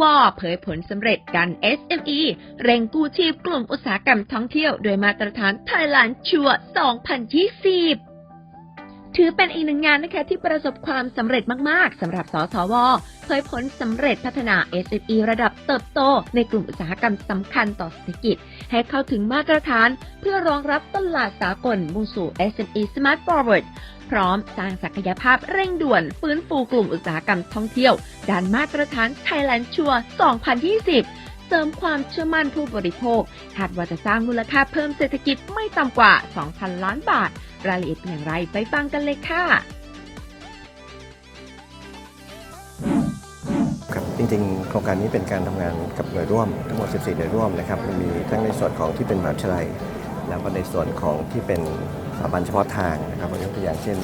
วเผยผลสำเร็จกัน SME เร่งกู้ชีพกลุ่มอุตสาหกรรมท่องเที่ยว โดยมาตรฐานไทยแลนด์ชัว2020 ถือเป็นอีกหนึ่งงานนะคะที่ประสบความสำเร็จมาก ๆสำหรับสสวเผยผลสำเร็จพัฒนา SME ระดับเติบโต ในกลุ่มอุตสาหกรรมสำคัญต่อเศรษฐกิจ ให้เข้าถึงมาตรฐาน เพื่อรองรับตลาดสากลมุ่งสู่ SME Smart Forward พร้อมสร้างศักยภาพเร่งด่วน ฟื้นฟูกลุ่มอุตสาหกรรมท่องเที่ยวด้านมาตรฐาน Thailand ชัว2020 ริมความเชื่อมั่นผู้บริโภค คาดว่าจะสร้างมูลค่าเพิ่มเศรษฐกิจไม่ต่ำกว่า 2,000 ล้านบาท รายละเอียดเป็นอย่างไรไปฟังกันเลยค่ะครับจริงๆ โครงการนี้เป็นการทำงานกับหน่วยร่วมทั้งหมด 14 หน่วยร่วมนะครับมันมีทั้งในส่วนของที่เป็นมหาวิทยาลัย แล้วก็ในส่วนของที่เป็นสถาบันเฉพาะทางนะครับยกตัวอย่างเช่น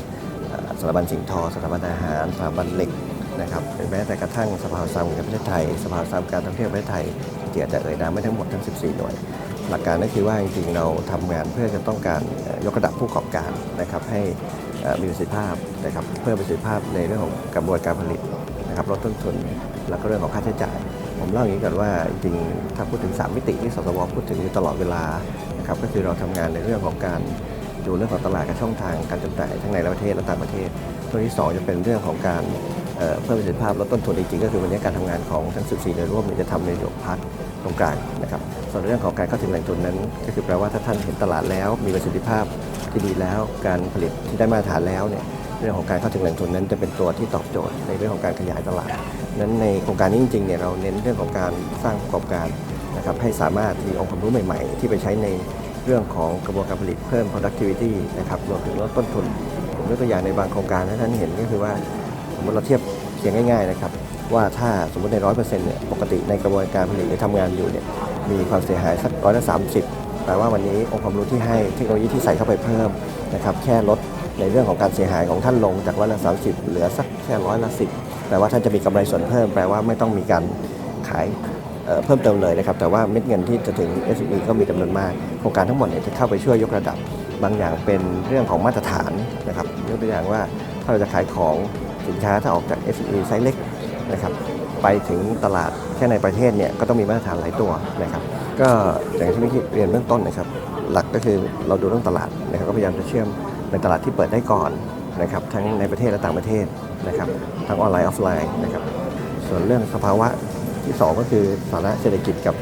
สถาบันสิ่งทอ สถาบันอาหาร สถาบันเหล็กนะครับแม้แต่กระทั่งสภาอุตสาหกรรประเทศไทย สภาอุตสามการท่องเที่ยวประเทศไทย ที่อาจจะเอ่ยนามไม่ทั้งหมดทั้ง 14 หน่วย หลักการก็คือว่าจริงๆเราทำงานเพื่อจะต้องการยกระดับผู้ประกอบการนะครับให้มีประสิทธิภาพนะครับเพิ่มประสิทธิภาพในเรื่องของกระบวนการผลิตนะครับลดต้นทุนแล้วก็เรื่องของค่าใช้จ่าย ผมเล่าอย่างนี้ก่อนว่าจริงๆถ้าพูดถึง 3 มิติที่สสวพูดถึงอยู่ตลอดเวลานะครับก็คือเราทำงานในเรื่องของการดูเรื่องของตลาดกับช่องทางการจำหน่ายทั้งในประเทศและต่างประเทศตัวที่ 2 จะเป็นเรื่องของการ เพิ่มประสิทธิภาพลดต้นทุนจริงๆก็คือวันนี้การทำงานของทั้ง 14หน่วยร่วมเนี่ยจะทำในหลวงพักตรงกลางนะครับส่วนเรื่องของการเข้าถึงแหล่งทุนนั้น ก็คือแปลว่าถ้าท่านเห็นตลาดแล้ว มีประสิทธิภาพที่ดีแล้ว การผลิตที่ได้มาตรฐานแล้วเนี่ยเรื่องของการเข้าถึงแหล่งทุนนั้นจะเป็นตัวที่ตอบโจทย์ในเรื่องของการขยายตลาด นั้นในโครงการนี้จริงๆเนี่ยเราเน้นเรื่องของการสร้างประกอบการนะครับให้สามารถมีองค์ความรู้ใหม่ๆ ที่ไปใช้ในเรื่องของกระบวนการผลิตเพิ่ม productivity นะครับรวมถึงลดต้นทุนผมยกตัวอย่างในบางโครงการที่ท่านเห็นก็คือว่า มมติเราเทียบเคียงง่ายๆนะครับว่าถ้าสมมติในร้อยเปอร์เซ็นต์เนี่ยปกติในกระบวนการผลิตหรือทำงานอยู่เนี่ยมีความเสียหายสักร้อยละสามสิบแปลว่าวันนี้องค์ความรู้ที่ให้เทคโนโลยีที่ใส่เข้าไปเพิ่มนะครับแค่ลดในเรื่องของการเสียหายของท่านลงจากร้อยละ30เหลือสักแค่ร้อยละสิบแปลว่าท่านจะมีกำไรส่วนเพิ่ม แปลว่าไม่ต้องมีการขายเอ่อเพิ่มเติมเลยนะครับแต่ว่าเม็ดเงินที่จะถึง SME ก็มีจำนวนมาก โครงการทั้งหมดเนี่ยจะเข้าไปช่วยยกระดับ บางอย่างเป็นเรื่องของมาตรฐานนะครับยกตัวอย่างว่าถ้าเราจะขายของ สินค้าถ้าออกจาก SME ไซส์เล็กนะครับไปถึงตลาดแค่ในประเทศเนี่ยก็ต้องมีมาตรฐานหลายตัวนะครับก็อย่างที่เมื่อกี้เรียนเบื้องต้นนะครับ หลักก็คือเราดูเรื่องตลาดนะครับก็พยายามจะเชื่อมในตลาดที่เปิดได้ก่อนนะครับทั้งในประเทศและต่างประเทศนะครับทั้งออนไลน์ออฟไลน์นะครับส่วนเรื่องสภาวะที่ 2 ก็คือสถานะเศรษฐกิจกับ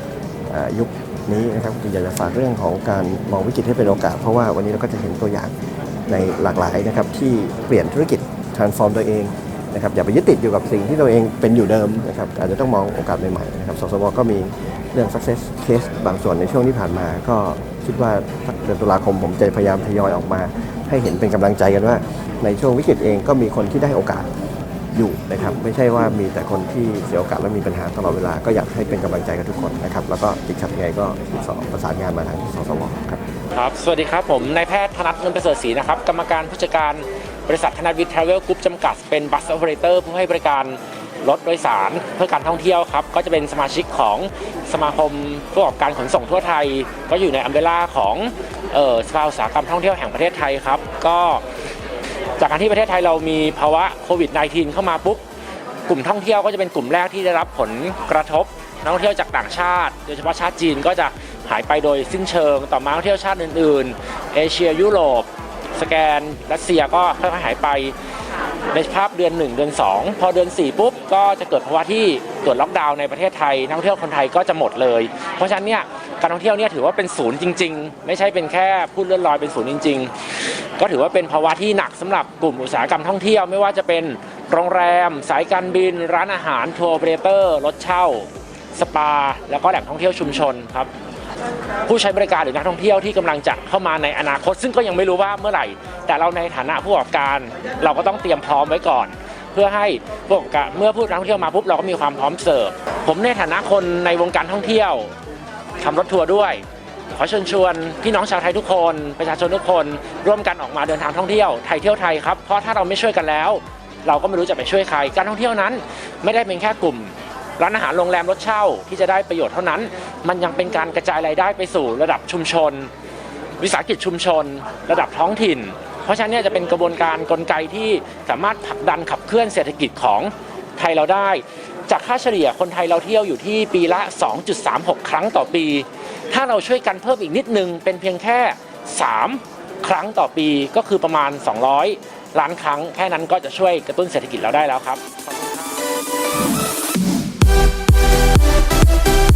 ยุคนี้นะครับจริงอยากจะฝากเรื่องของการมองวิกฤตให้เป็นโอกาส เพราะว่าวันนี้เราก็จะเห็นตัวอย่างในหลากหลายนะครับที่เปลี่ยนธุรกิจ transform ตัวเองนะครับอย่าไปยึดติดอยู่กับสิ่งที่ตัวเองเป็นอยู่เดิมนะครับอาจจะต้องมองโอกาสใหม่ๆนะครับสสวก็มีเรื่อง success case บางส่วนในช่วงที่ผ่านมา ก็คิดว่าเดือนตุลาคมผมจะพยายามทยอยออกมา ให้เห็นเป็นกำลังใจกันว่า ในช่วงวิกฤตเองก็มีคนที่ได้โอกาสอยู่นะครับไม่ใช่ว่ามีแต่คนที่เสียโอกาสและมีปัญหาตลอดเวลาก็อยากให้เป็นกำลังใจกับทุกคนนะครับแล้วก็ติดขัดยังไงก็ติดต่อประสานงานมาทางสสวครับครับ สวัสดีครับผมนายแพทย์ธนัทเงินประเสริฐศรีนะครับกรรมการผู้จัดการ บริษัทธนวิทย์ทราเวลกรุ๊ปจำกัดเป็นบัสโอเปอเรเตอร์ผู้ให้บริการรถโดยสารเพื่อการท่องเที่ยวครับ ก็จะเป็นสมาชิกของสมาคมผู้ประกอบการขนส่งทั่วไทย ก็อยู่ในอัมเบล่าของเอ่อสภาอุตสาหกรรมท่องเที่ยวแห่งประเทศไทยครับ ก็จากการที่ประเทศไทยเรามีภาวะโควิด -19 เข้ามาปุ๊บกลุ่มท่องเที่ยวก็จะเป็นกลุ่มแรกที่ได้รับผลกระทบนักท่องเที่ยวจากต่างชาติ โดยเฉพาะชาติจีนก็จะหายไปโดยสิ้นเชิง ต่อมาท่องเที่ยวชาติอื่น ๆ เอเชียยุโรป สแกนรัสเซียก็ค่อยๆหายไปในภาพเดือน 1 เดือน 2 พอเดือน 4 ปุ๊บ ก็จะเกิดภาวะที่ตรวจล็อกดาวน์ในประเทศไทย นักท่องเที่ยวคนไทยก็จะหมดเลย เพราะฉะนั้นเนี่ยการท่องเที่ยวเนี่ยถือว่าเป็นศูนย์จริง ๆ ไม่ใช่เป็นแค่พูดเลื่อนลอยเป็นศูนย์จริง ๆ ก็ถือว่าเป็นภาวะที่หนักสำหรับกลุ่มอุตสาหกรรมท่องเที่ยวไม่ว่าจะเป็นโรงแรม สายการบิน ร้านอาหารทัวร์โอเปอเรเตอร์รถเช่า สปา แล้วก็แหล่งท่องเที่ยวชุมชนครับ ผู้ใช้บริการหรือนักท่องเที่ยวที่กำลังจะเข้ามาในอนาคต ซึ่งก็ยังไม่รู้ว่าเมื่อไหร่ แต่เราในฐานะผู้ประกอบการ เราก็ต้องเตรียมพร้อมไว้ก่อน เพื่อให้ผู้ประกเมื่อผู้นักท่องเที่ยวมาปุ๊บเราก็มีความพร้อมเสิร์ฟผมในฐานะคนในวงการท่องเที่ยวทำรถทัวร์ด้วยขอเชิญชวนพี่น้องชาวไทยทุกคน ประชาชนทุกคนร่วมกันออกมาเดินทางท่องเที่ยวไทยเที่ยวไทยครับเพราะถ้าเราไม่ช่วยกันแล้ว เราก็ไม่รู้จะไปช่วยใคร การท่องเที่ยวนั้น ไม่ได้เป็นแค่กลุ่ม ร้านอาหารโรงแรมรถเช่าที่จะได้ประโยชน์เท่านั้น มันยังเป็นการกระจายรายได้ไปสู่ระดับชุมชน วิสาหกิจชุมชน ระดับท้องถิ่น เพราะฉะนั้นเนี่ยจะเป็นกระบวนการกลไกที่สามารถผลักดันขับเคลื่อนเศรษฐกิจของไทยเราได้ จากค่าเฉลี่ยคนไทยเราเที่ยวอยู่ที่ปีละ 2.36 ครั้งต่อปี ถ้าเราช่วยกันเพิ่มอีกนิดนึงเป็นเพียงแค่ 3 ครั้งต่อปีก็คือประมาณ 200 ล้านครั้ง แค่นั้นก็จะช่วยกระตุ้นเศรษฐกิจเราได้แล้วครับ thank you